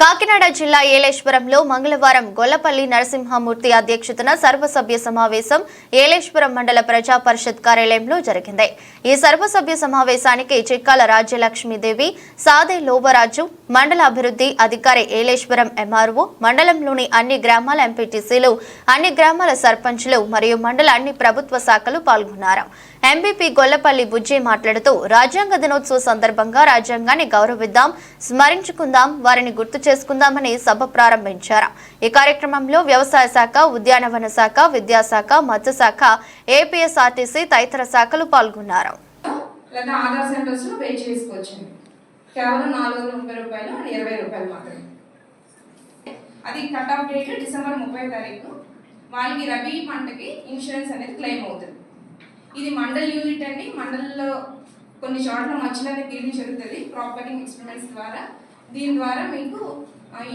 కాకినాడ జిల్లా ఏలేశ్వరంలో మంగళవారం గొల్లపల్లి నరసింహమూర్తి అధ్యక్షతన సర్వసభ్య సమావేశం ఏలేశ్వరం మండల ప్రజా పరిషత్ కార్యాలయంలో జరిగింది. ఈ సర్వసభ్య సమావేశానికి చిక్కాల రాజ్యలక్ష్మీదేవి సాదే లోబరాజు మండల అభివృద్ధి అధికారి ఏలేశ్వరం ఎంఆర్ఓ మండలంలోని అన్ని గ్రామాల ఎంపీటీసీలు అన్ని గ్రామాల సర్పంచ్లు మరియు మండల అన్ని ప్రభుత్వ శాఖలు పాల్గొన్నారు. ఎంపీపీ గొల్లపల్లి బుజ్జి మాట్లాడుతూ రాజ్యాంగ దినోత్సవ సందర్భంగా రాజ్యాంగాన్ని గౌరవిద్దాం స్మరించుకుందాం వారిని గుర్తు చేసుకుందామని సభ ప్రారంభించారు. ఈ కార్యక్రమంలో వ్యవసాయ శాఖ ఉద్యానవన శాఖ విద్యాశాఖ మత్స్యశాఖ ఏపీఎస్ఆర్టీసీ తదితర శాఖలు పాల్గొన్నారు. కేవలం నాలుగు వందల ముప్పై రూపాయలు ఇరవై రూపాయలు మాత్రమే. అది కట్ ఆఫ్ డేట్ డిసెంబర్ ముప్పై తారీఖు. వాళ్ళకి రబీ పంటకి ఇన్సూరెన్స్ అనేది క్లెయిమ్ అవుతుంది. ఇది మండల్ యూనిట్ అండి. మండల్లో కొన్ని చోట్ల మధ్యలోనే తీయడం జరుగుతుంది. ప్రాపర్టీ ఎక్స్పెరిమెంట్స్ ద్వారా. దీని ద్వారా మీకు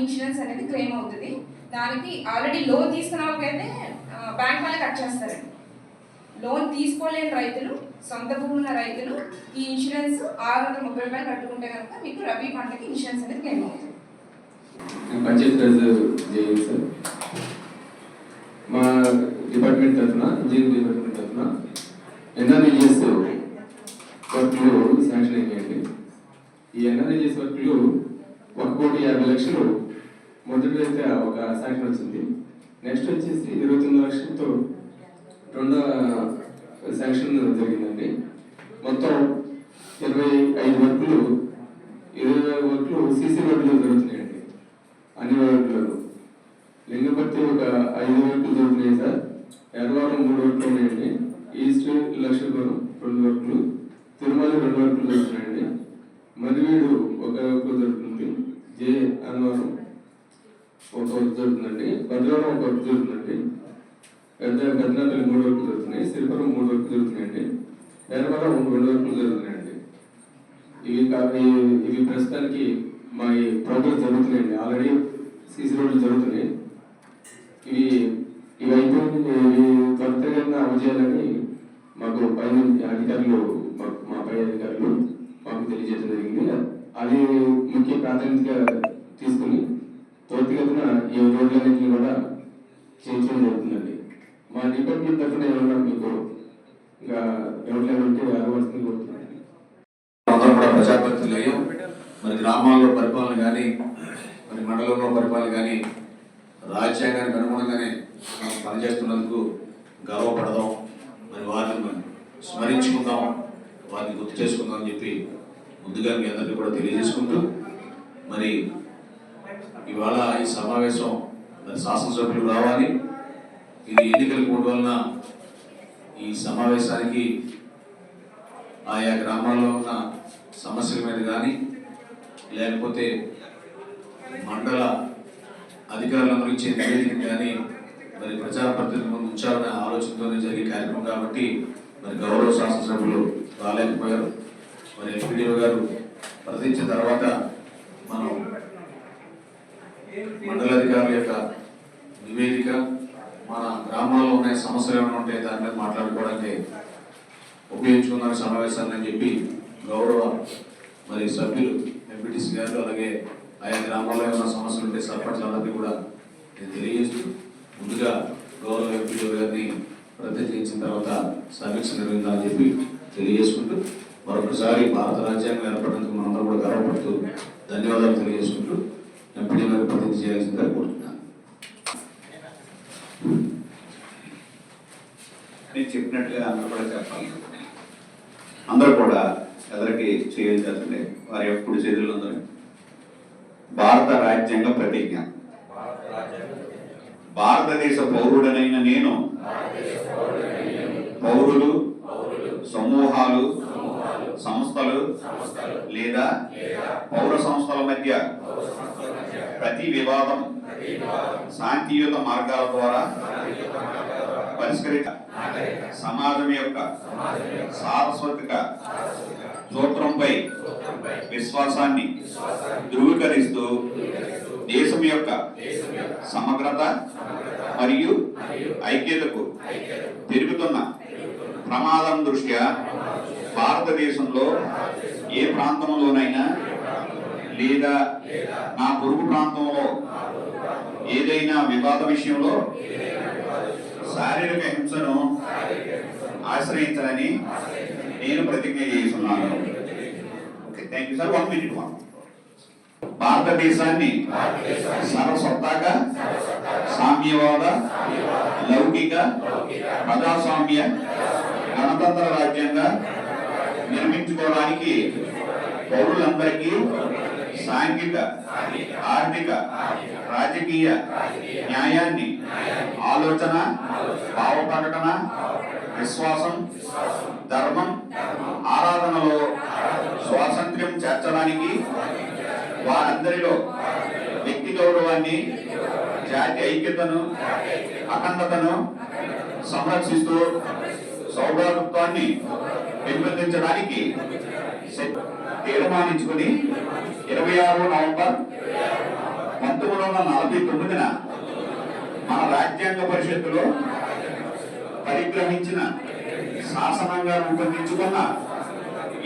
ఇన్సూరెన్స్ అనేది క్లెయిమ్ అవుతుంది. దానికి ఆల్రెడీ లోన్ తీసుకున్న వాళ్ళకైతే బ్యాంక్ వాళ్ళే కట్ చేస్తారండి. లోన్ తీసుకోలేని రైతులు సొంత భూమి ఉన్న రైతులు ఈ ఇన్సూరెన్స్ ఆరు వందల ముప్పై రూపాయలు కట్టుకుంటే కనుక మీకు రబీ పంటకి ఇన్సూరెన్స్ అనేది క్లెయిమ్ అవుతుంది. మా డిపార్ట్మెంట్ తరఫున ఇంజనీరింగ్ డిపార్ట్మెంట్ తరఫున ఎన్ఆర్ఈఎస్ వర్క్లు శాంక్షన్ అయ్యాయండి ఈ ఎన్ఆర్ఈఎస్ వర్క్లు ఒక కోటి యాభై లక్షలు. మొదటి అయితే ఒక శాంక్షన్ వచ్చింది. నెక్స్ట్ వచ్చేసి ఇరవై తొమ్మిది లక్షలతో రెండో శాంక్షన్ జరిగిందండి. మొత్తం ఇరవై ఐదు వర్కులు ఇరవై వర్కులు సీసీ రోడ్లు జరుగుతున్నాయండి. అన్ని రోడ్లలో లింగపర్తి ఒక ఐదు వర్కులు జరుగుతున్నాయి సార్. ఎర్రవరం మూడు వర్కులు ఉన్నాయండి. ఈస్ట్ లక్షపురం రెండు వర్కులు తిరుమల రెండు వర్కులు జరుగుతున్నాయండి. మరివీడు ఒక వర్క్ జరుగుతుంది జే అన్నవరం ఒక వర్క్ జరుగుతుందండి భద్రవరం ఒక వర్క్ జరుగుతుందండి. పెద్ద పెద్దనపల్లి మూడు వర్కులు జరుగుతున్నాయి శ్రీపురం మూడు వర్కులు జరుగుతున్నాయండి. ఎర్రవరం రెండు వర్కులు జరుగుతున్నాయండి. ఇవి ఇవి- ఇవి ప్రస్తుతానికి మా ఈ ప్రోగ్రెస్ జరుగుతున్నాయండి. ఆల్రెడీ సీసీ రోడ్లు జరుగుతున్నాయి. ఇవి చేయాలని మాకు పైన అధికారులు మా- పై అధికారులు మాకు తెలియజేయడం జరిగింది. అది ముఖ్య ప్రాధాన్యతగా తీసుకుని త్వరితగతిన ఈ రోడ్లన్నింటినీ కూడా చేయించడం జరుగుతుందండి. మా డిపార్ట్మెంట్ తరఫున ఏమన్నా మీకు ఇంకా ఎవరికైనా ఉంటే అడగవలసింది కోరుతున్నాను అందరం కూడా ప్రజాప్రతినిధులు అయ్యాం మరి గ్రామాల్లో పరిపాలన కానీ మరి మండలంలో పరిపాలన కానీ రాజ్యాంగానికి అనుగుణంగానే మనం పనిచేస్తున్నందుకు గర్వపడదాం మరి వారిని మనం స్మరించుకుందాం వారిని గుర్తు చేసుకుందాం అని చెప్పి ముందుగా మీ అందరికీ కూడా తెలియజేసుకుంటూ మరి ఇవాళ ఈ సమావేశం మరి శాసనసభ్యులు రావాలి. ఇది ఎన్నికల కోడ్ వలన ఈ సమావేశానికి ఆయా గ్రామాల్లో ఉన్న సమస్యల మీద కానీ లేకపోతే మండల అధికారుల గురించి నివేదిక కానీ మరి ప్రజాప్రతినిధుల ముందు ఉంచాలనే ఆలోచనతోనే జరిగే కార్యక్రమం కాబట్టి మరి గౌరవ శాసనసభ్యులు రాలేకపోయారు. మరి ఎంపీడీఓ గారు ప్రశ్నించిన తర్వాత మనం మండలాధికారుల యొక్క నివేదిక మన గ్రామాల్లో ఉన్న సమస్యలు ఏమైనా ఉంటే దాని మీద మాట్లాడుకోవడానికి ఉపయోగించుకున్న సమావేశాన్ని అని చెప్పి గౌరవ మరి సభ్యులు ఎంపీటీసీ గారు అలాగే ఆయా గ్రామాల్లో ఏమైనా సమస్యలు ఉంటే సర్పంచ్లందరికీ కూడా నేను తెలియజేస్తున్నాను. ముందుగా గౌరవ ఎంపీడీ గారిని ప్రతినిధించిన తర్వాత సమీక్ష నిర్వహించాలని చెప్పి తెలియజేసుకుంటూ మరొకసారి భారత రాజ్యాంగం ఏర్పడినందుకు మనందరం కూడా గర్వపడుతూ ధన్యవాదాలు తెలియజేసుకుంటూ ఎంపీడీ గారు ప్రతినిధి చేయాల్సిందిగా కోరుతున్నాను. నేను చెప్పినట్టుగా అందరూ కూడా చెప్పాలి. అందరూ కూడా ఎదరికి చేయాల్సిందే వారి యొక్క కుడి చేతుల్లో ఉందని భారత రాజ్యాంగ ప్రతిజ్ఞ. భారతదేశ పౌరుడనైన నేను. పౌరులు సమూహాలు సంస్థలు లేదా పౌర సంస్థల మధ్య ప్రతి వివాదం శాంతియుత మార్గాల ద్వారా పరిష్కరిత సమాజం యొక్క సారస్వతిక సూత్రంపై విశ్వాసాన్ని ధృవీకరిస్తూ దేశం యొక్క సమగ్రత మరియు ఐక్యతకు పెరుగుతున్న ప్రమాదం దృష్ట్యా భారతదేశంలో ఏ ప్రాంతంలోనైనా లేదా నా పొరుగు ప్రాంతంలో ఏదైనా వివాద విషయంలో శారీరక హింసను ఆశ్రయించాలని నేను ప్రతిజ్ఞ చేస్తున్నాను. Okay thank you sir one minute one భారతదేశాన్ని సర్వసత్తాక సామ్యవాద లౌకిక ప్రజాస్వామ్య గణతంత్ర రాజ్యంగా నిర్మించుకోవడానికి పౌరులందరికీ సాంఘిక ఆర్థిక రాజకీయ న్యాయాన్ని ఆలోచన భావ ప్రకటన విశ్వాసం ధర్మం ఆరాధనలో స్వాతంత్ర్యం చేర్చడానికి వారందరిలో వ్యక్తి గౌరవాన్ని జాతి ఐక్యతను అఖండతను సంరక్షిస్తూ సౌభాతృత్వాన్ని పెంపొందించడానికి తీర్మానించుకుని ఇరవై ఆరు నవంబర్ పంతొమ్మిది వందల నలభై తొమ్మిదిన మన రాజ్యాంగ పరిషత్తులో పరిగ్రహించిన శాసనంగా రూపొందించుకున్న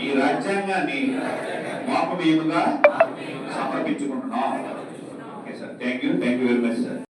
ఈ రాజ్యాంగాన్ని మాపమేముగా మేముగా సమర్పించుకుంటున్నాం okay sir thank you thank you very much sir